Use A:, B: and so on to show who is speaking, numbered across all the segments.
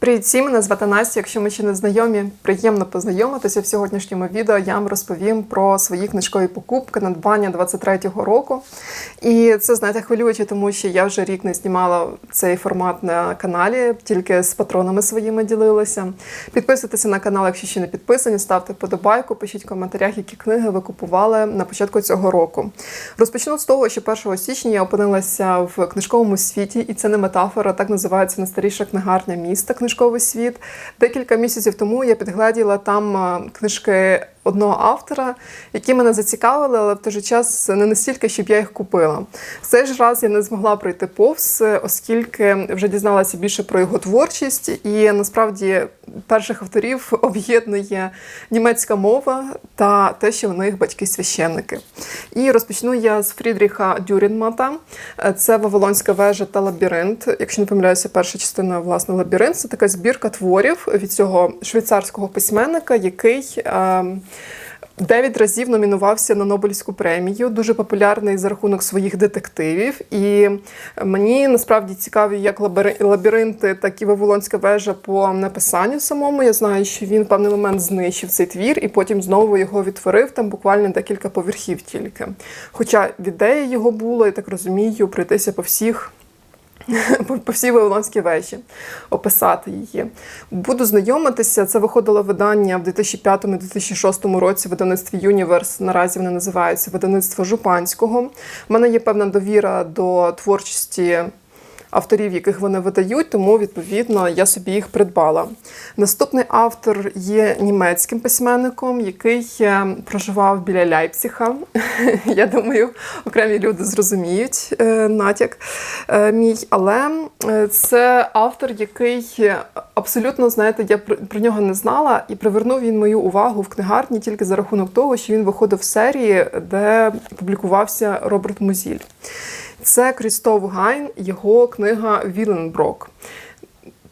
A: Привіт всім, мене звати Настя. Якщо ми ще не знайомі, приємно познайомитися. В сьогоднішньому відео я вам розповім про свої книжкові покупки надбання 23-го року. І це, знаєте, хвилююче, тому що я вже рік не знімала цей формат на каналі, тільки з патронами своїми ділилася. Підписуйтеся на канал, якщо ще не підписані, ставте вподобайку, пишіть в коментарях, які книги ви купували на початку цього року. Розпочну з того, що 1 січня я опинилася в книжковому світі, і це не метафора, так називається найстаріша книгарня міста книжковий світ. Декілька місяців тому я підгладіла там е, книжки одного автора, які мене зацікавили, але в той же час не настільки, щоб я їх купила. Цей ж раз я не змогла пройти повз, оскільки вже дізналася більше про його творчість, і насправді перших авторів об'єднує німецька мова та те, що в них батьки священники. І розпочну я з Фрідріха Дюрінмата. Це Вавилонська вежа та лабіринт. Якщо не помиляюся, перша частина власне лабіринт це така збірка творів від цього швейцарського письменника, який. Е, Дев'ять разів номінувався на Нобелівську премію, дуже популярний за рахунок своїх детективів. І мені насправді цікаві як лабіри- лабіринти, так і Вавилонська вежа по написанню самому. Я знаю, що він в певний момент знищив цей твір і потім знову його відтворив там буквально декілька поверхів тільки. Хоча ідея його була, я так розумію, пройтися по всіх по- всій Вавилонській вежі, описати її. Буду знайомитися. Це виходило видання в 2005-2006 році в видавництві Юніверс. Наразі вони називаються видавництво Жупанського. У мене є певна довіра до творчості. Авторів, яких вони видають, тому відповідно я собі їх придбала. Наступний автор є німецьким письменником, який е, проживав біля Ляйпціха. Я думаю, окремі люди зрозуміють е, натяк е, мій. Але це автор, який абсолютно, знаєте, я про нього не знала, і привернув він мою увагу в книгарні тільки за рахунок того, що він виходив в серії, де публікувався Роберт Музіль. Це Крістоф Гайн, його книга Віленброк.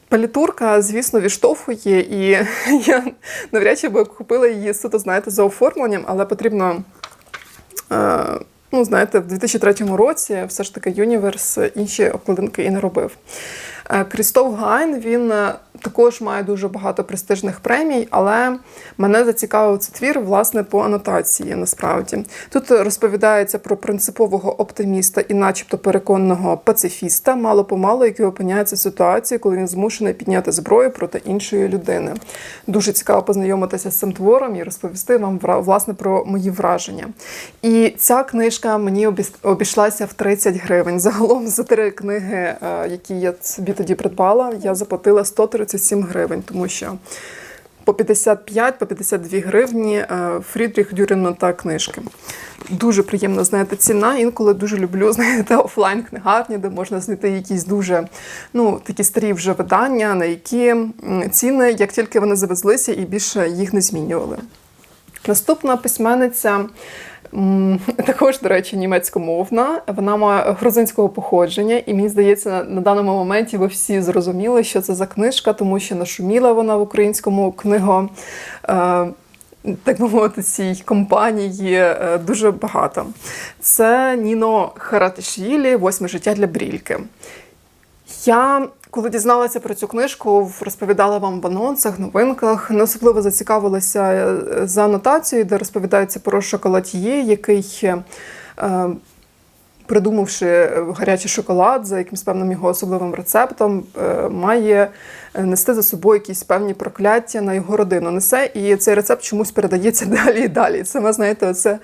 A: Палітурка, звісно, відштовхує, і я навряд чи би купила її суто, знаєте, за оформленням, але потрібно. Е, Ну, знаєте, в 2003 році все ж таки Юніверс інші обкладинки і не робив. Крістов Крістоф Гайн він е, також має дуже багато престижних премій, але мене зацікавив цей твір власне по анотації. Насправді тут розповідається про принципового оптиміста і, начебто, переконаного пацифіста, мало помалу, який опиняється в ситуації, коли він змушений підняти зброю проти іншої людини. Дуже цікаво познайомитися з цим твором і розповісти вам власне про мої враження. І ця книжка мені обійшлася в 30 гривень. Загалом за три книги, е, які я собі тоді придбала, я заплатила 137 гривень, тому що по 55, по 52 гривні е, Фрідріх Дюріна та книжки. Дуже приємна, знаєте, ціна. Інколи дуже люблю, знаєте, офлайн книгарні, де можна знайти якісь дуже ну, такі старі вже видання, на які ціни, як тільки вони завезлися, і більше їх не змінювали. Наступна письменниця. Також, до речі, німецькомовна. Вона має грузинського походження, і мені здається, на, на даному моменті ви всі зрозуміли, що це за книжка, тому що нашуміла вона в українському книго. Е, так би мовити, цій компанії е, дуже багато. Це Ніно Харатишвілі Восьме життя для брільки. Я, коли дізналася про цю книжку, розповідала вам в анонсах, новинках, не особливо зацікавилася е, за анотацією, де розповідається про шоколад'є, який. е, Придумавши гарячий шоколад за якимось певним його особливим рецептом, е, має нести за собою якісь певні прокляття на його родину. Несе, і цей рецепт чомусь передається далі і далі. Це ви знаєте, це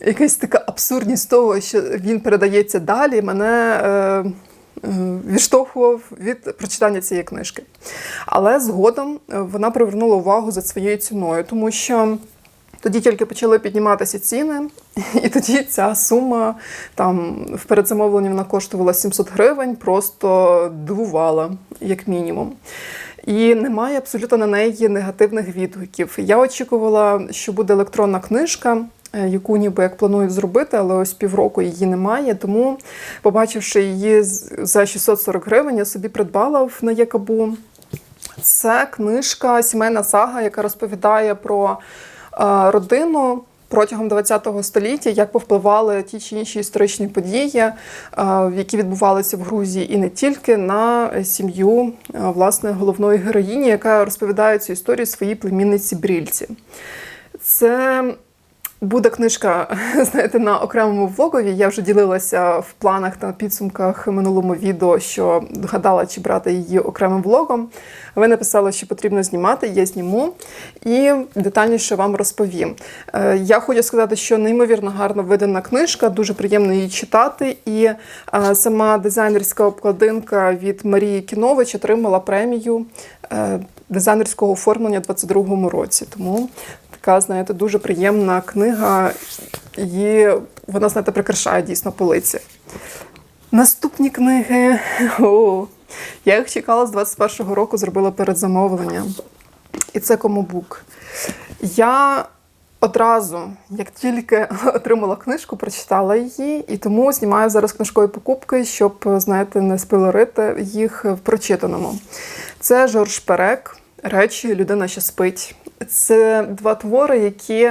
A: якась така абсурдність того, що він передається далі. Мене відштовхував від прочитання цієї книжки. Але згодом е, вона привернула увагу за своєю ціною, тому що. Тоді тільки почали підніматися ціни, і тоді ця сума там в передзамовленні вона коштувала 700 гривень, просто дивувала, як мінімум. І немає абсолютно на неї негативних відгуків. Я очікувала, що буде електронна книжка, е, яку ніби як планують зробити, але ось півроку її немає. Тому, побачивши її за 640 гривень, я собі придбала в на Якабу. Це книжка Сімейна сага, яка розповідає про е, родину протягом ХХ століття, як повпливали ті чи інші історичні події, е, які відбувалися в Грузії, і не тільки на сім'ю е, власне головної героїні, яка розповідає цю історію своїй племінниці Брільці. Це Буде книжка, знаєте, на окремому влогові. Я вже ділилася в планах та підсумках минулому відео, що гадала, чи брати її окремим влогом. Ви написали, що потрібно знімати, я зніму і детальніше вам розповім. Е, я хочу сказати, що неймовірно гарно видана книжка, дуже приємно її читати. І е, сама дизайнерська обкладинка від Марії Кінович отримала премію е, дизайнерського оформлення у 2022 році. Тому така, знаєте, дуже приємна книга, і вона, знаєте, прикрашає дійсно полиці. Наступні книги. О, я їх чекала з 21-го року, зробила передзамовлення. І це комобук. Я одразу, як тільки отримала книжку, прочитала її, і тому знімаю зараз книжкові покупки, щоб, знаєте, не спилорити їх в прочитаному. Це Жорж Перек, речі Людина, що спить. Це два твори, які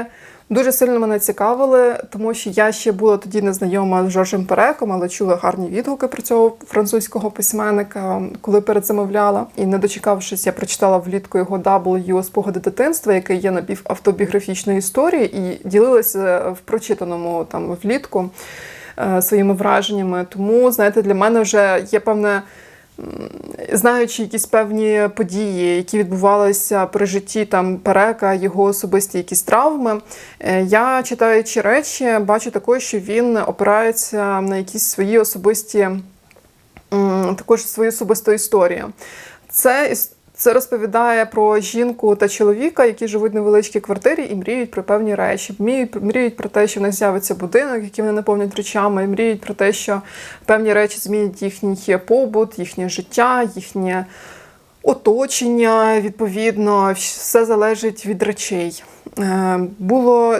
A: дуже сильно мене цікавили, тому що я ще була тоді не знайома з Жоржем Переком, але чула гарні відгуки про цього французького письменника, коли передзамовляла. І не дочекавшись, я прочитала влітку його W спогади дитинства, який є напівавтобіографічної історії, і ділилася в прочитаному там влітку е, своїми враженнями. Тому, знаєте, для мене вже є певне знаючи якісь певні події, які відбувалися при житті там перека, його особисті якісь травми, е, я читаючи речі, бачу також, що він опирається на якісь свої особисті, також свою особисту історію. Це це розповідає про жінку та чоловіка, які живуть в невеличкій квартирі і мріють про певні речі. Мріють про те, що в них з'явиться будинок, який вони наповнять речами, і мріють про те, що певні речі змінять їхній побут, їхнє життя, їхнє оточення. Відповідно, все залежить від речей. Е, було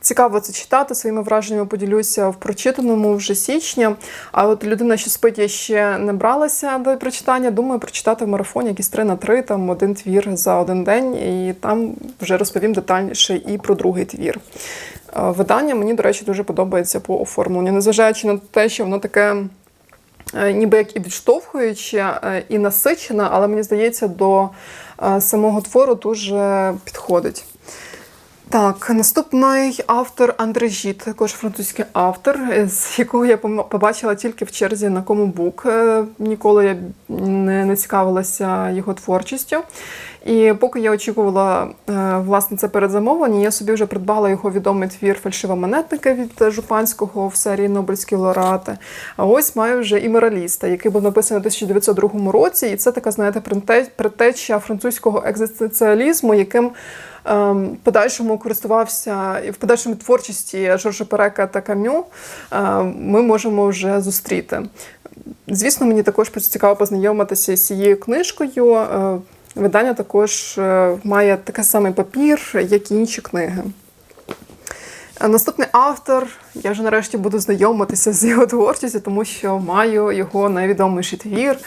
A: Цікаво це читати, своїми враженнями поділюся в прочитаному вже січня. А от людина, що спить, я ще не бралася до прочитання. Думаю, прочитати в марафоні якісь три на три, там один твір за один день, і там вже розповім детальніше і про другий твір. Е, видання мені, до речі, дуже подобається по оформленню, незважаючи на те, що воно таке. Е, ніби як і відштовхуюче, е, і насичене, але мені здається, до самого твору дуже підходить. Так, наступний автор Андрежіт, також французький автор, з якого я побачила тільки в черзі на комубук. Е, ніколи я не цікавилася його творчістю. І поки я очікувала е, власне це передзамовлення, я собі вже придбала його відомий твір Фальшива монетника від Жупанського в серії Нобельські лауреати. А ось маю вже і мораліста, який був написаний у 1902 році. І це така, знаєте, предтеча французького екзистенціалізму, яким подальшому користувався і в подальшому творчості Жоржа Перека та Кам'ю ем, ми можемо вже зустріти. Звісно, мені також цікаво познайомитися з цією книжкою. Е, видання також е, має такий самий папір, як і інші книги. Наступний автор, я вже нарешті буду знайомитися з його творчістю, тому що маю його найвідоміший твір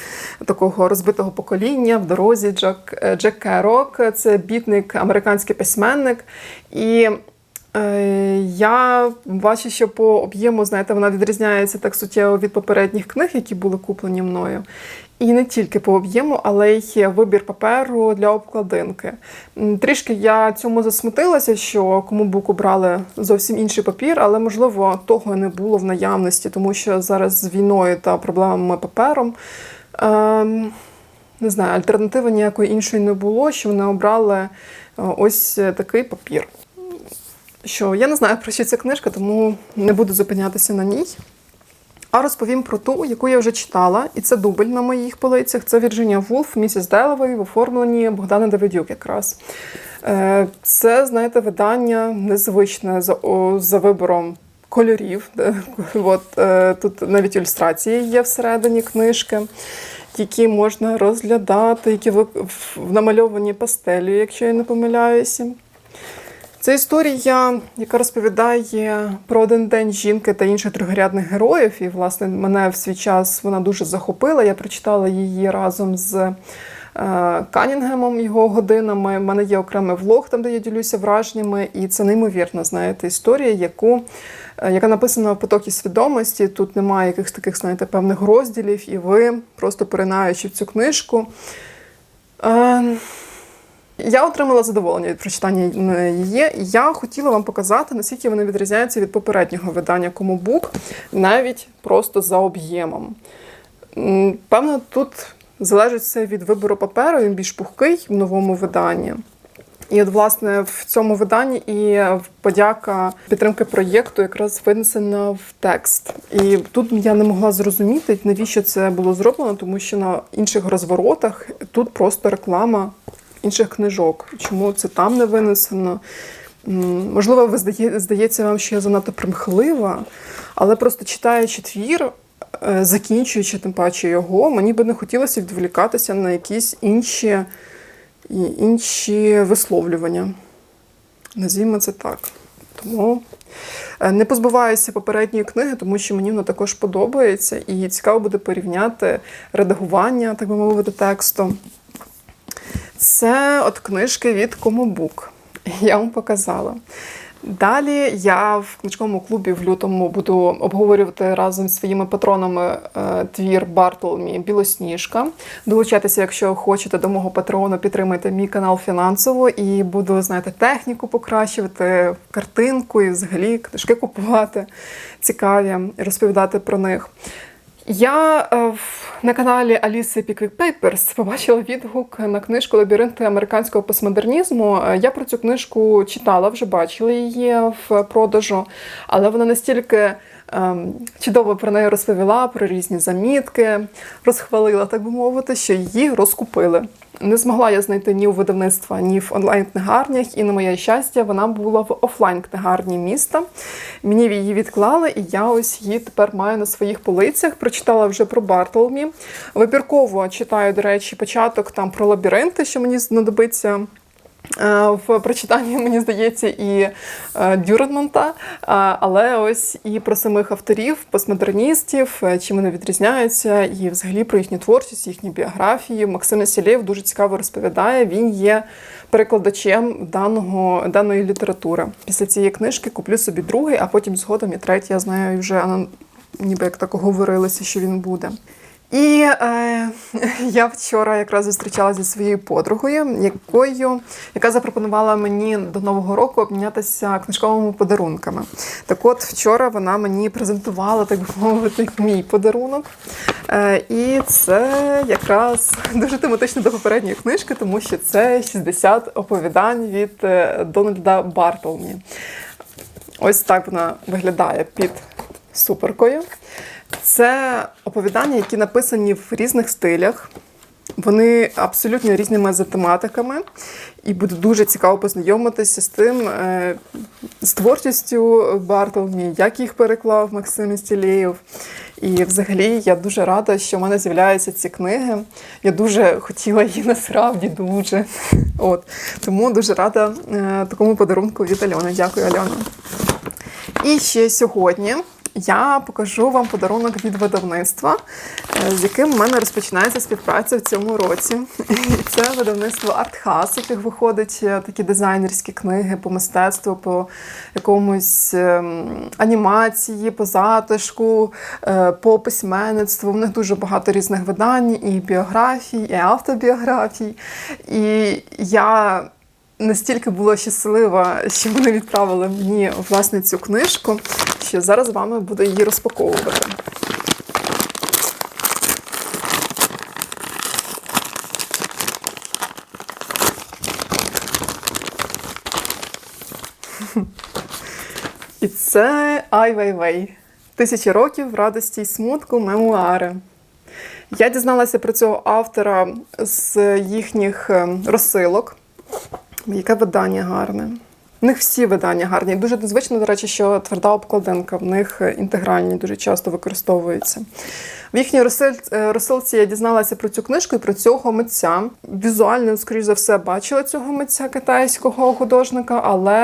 A: такого розбитого покоління в дорозі Джек, е, Джек Керок. Це бітник, американський письменник. І е, я бачу, що по об'єму, знаєте, вона відрізняється так суттєво від попередніх книг, які були куплені мною. І не тільки по об'єму, але й вибір паперу для обкладинки. Трішки я цьому засмутилася, що кому буку брали зовсім інший папір, але можливо того не було в наявності, тому що зараз з війною та проблемами папером. Ем, не знаю, альтернативи ніякої іншої не було, що вони обрали е, ось такий папір. Що я не знаю про що ця книжка, тому не буду зупинятися на ній. А розповім про ту, яку я вже читала, і це дубль на моїх полицях. Це Вірджинія Вулф, місіс Деловий в оформленні Богдана Давидюк якраз. Е, це, знаєте, видання незвичне за, за вибором кольорів. От, е, Тут навіть ілюстрації є всередині книжки, які можна розглядати, які намальовані пастелю, якщо я не помиляюся. Це історія, яка розповідає про один день жінки та інших другорядних героїв. І, власне, мене в свій час вона дуже захопила. Я прочитала її разом з е, Канінгемом його годинами. У мене є окремий влог, там де я ділюся враженнями, і це неймовірна, знаєте, історія, яку. е, Яка написана в потокі свідомості, тут немає якихось таких, знаєте, певних розділів, і ви, просто поринаючи в цю книжку, е, я отримала задоволення від прочитання її. Я хотіла вам показати, наскільки вони відрізняються від попереднього видання Комобук, навіть просто за об'ємом. Певно, тут залежить все від вибору паперу, він більш пухкий в новому виданні. І от, власне, в цьому виданні і подяка підтримки проєкту якраз винесена в текст. І тут я не могла зрозуміти, навіщо це було зроблено, тому що на інших розворотах тут просто реклама інших книжок. Чому це там не винесено? Можливо, здається вам, що я занадто примхлива, але просто читаючи твір, е, закінчуючи тим паче його, мені би не хотілося відволікатися на якісь інші, інші висловлювання. Назвімо це так. Тому е, не позбуваюся попередньої книги, тому що мені вона також подобається, і цікаво буде порівняти редагування, так би мовити, тексту. Це от книжки від Комобук. Я вам показала. Далі я в книжковому клубі в лютому буду обговорювати разом з своїми патронами е, твір Бартолмі Білосніжка. Долучайтеся, якщо хочете до мого патреону, підтримайте мій канал фінансово і буду, знаєте, техніку покращувати, картинку і взагалі книжки купувати цікаві розповідати про них. Я е, на каналі Аліси Піквік Пейперс побачила відгук на книжку Лабіринти американського постмодернізму. Е, Я про цю книжку читала, вже бачила її в продажу, але вона настільки ем, чудово про неї розповіла, про різні замітки, розхвалила, так би мовити, що її розкупили. Не змогла я знайти ні у видавництва, ні в онлайн-книгарнях, і на моє щастя, вона була в офлайн-книгарні міста. Мені її відклали, і я ось її тепер маю на своїх полицях. Прочитала вже про Бартолмі. Вибірково читаю, до речі, початок там про лабіринти, що мені знадобиться. Е, В прочитанні, мені здається, і е, е, але ось і про самих авторів, постмодерністів, чим вони відрізняються, і взагалі про їхню творчість, їхні біографії. Максим Сілєв дуже цікаво розповідає. Він є перекладачем даного, даної літератури. Після цієї книжки куплю собі другий, а потім згодом і третій. Я знаю, вже ніби як так говорилося, що він буде. І е, я вчора якраз зустрічалася зі своєю подругою, якою, яка запропонувала мені до Нового року обмінятися книжковими подарунками. Так от вчора вона мені презентувала, так би мовити, мій подарунок. Е, і це якраз дуже тематично до попередньої книжки, тому що це 60 оповідань від е, Дональда Бартолмі. Ось так вона виглядає під суперкою. Це оповідання, які написані в різних стилях. Вони абсолютно різними за тематиками, і буде дуже цікаво познайомитися з тим, е, з творчістю Бартолмі, як їх переклав Максим Істілєєв. І взагалі я дуже рада, що в мене з'являються ці книги. Я дуже хотіла її насправді дуже. От. Тому дуже рада е, такому подарунку від Альони. Дякую, Альона. І ще сьогодні я покажу вам подарунок від видавництва, е, з яким в мене розпочинається співпраця в цьому році. І це видавництво Артхас, яких виходить е, такі дизайнерські книги по мистецтву, по якомусь ем, анімації, по затишку, е, по письменництву. В них дуже багато різних видань, і біографій, і автобіографій. І я настільки була щаслива, що вони відправили мені власне цю книжку, що зараз з вами буду її розпаковувати. І це Ай Вейвей. Тисячі років радості й смутку мемуари. Я дізналася про цього автора з їхніх е, розсилок. Яке видання гарне. В них всі видання гарні. Дуже незвично, до речі, що тверда обкладинка в них інтегральні дуже часто використовується. В їхній е, розсилці я дізналася про цю книжку і про цього митця. Візуально, скоріш за все, бачила цього митця китайського художника, але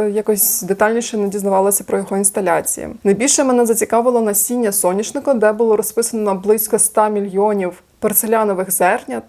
A: е, якось детальніше не дізнавалася про його інсталяції. Найбільше мене зацікавило насіння соняшника, де було розписано близько 100 мільйонів порцелянових зернят.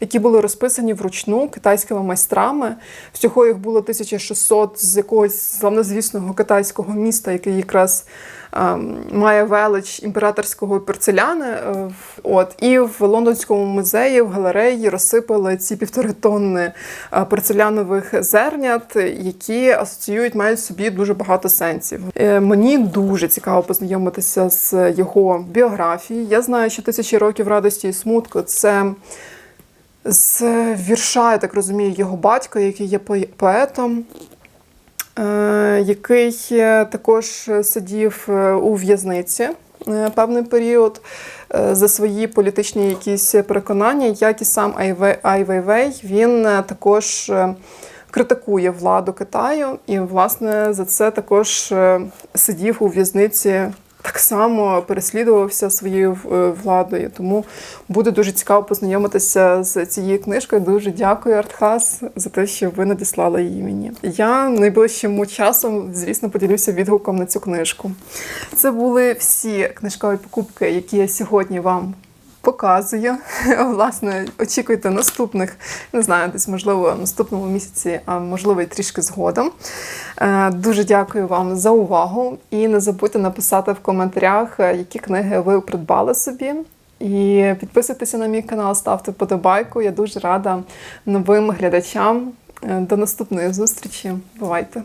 A: Які були розписані вручну китайськими майстрами. Всього їх було 1600 з якогось славнозвісного китайського міста, який якраз ем, має велич імператорського порцеляни. Е, От і в лондонському музеї в галереї розсипали ці півтори тонни е, порцелянових зернят, які асоціюють мають собі дуже багато сенсів. Е, Мені дуже цікаво познайомитися з його біографією. Я знаю, що тисячі років радості і смутку це. З вірша, я так розумію, його батько, який є пое- поетом, е, який е, також сидів е, у в'язниці певний період за свої політичні якісь переконання, як і сам Ай він також критикує владу Китаю, і, власне, за це також сидів у в'язниці. Так само переслідувався своєю е, владою, тому буде дуже цікаво познайомитися з цією книжкою. Дуже дякую, Артхас, за те, що ви надіслали її мені. Я найближчим часом, звісно, поділюся відгуком на цю книжку. Це були всі книжкові покупки, які я сьогодні вам показую. Власне, очікуйте наступних, не знаю, десь можливо наступному місяці, а можливо і трішки згодом. Е, Дуже дякую вам за увагу і не забудьте написати в коментарях, е, які книги ви придбали собі. І підписуйтеся на мій канал, ставте подобайку. Я дуже рада новим глядачам. Е, До наступної зустрічі. Бувайте!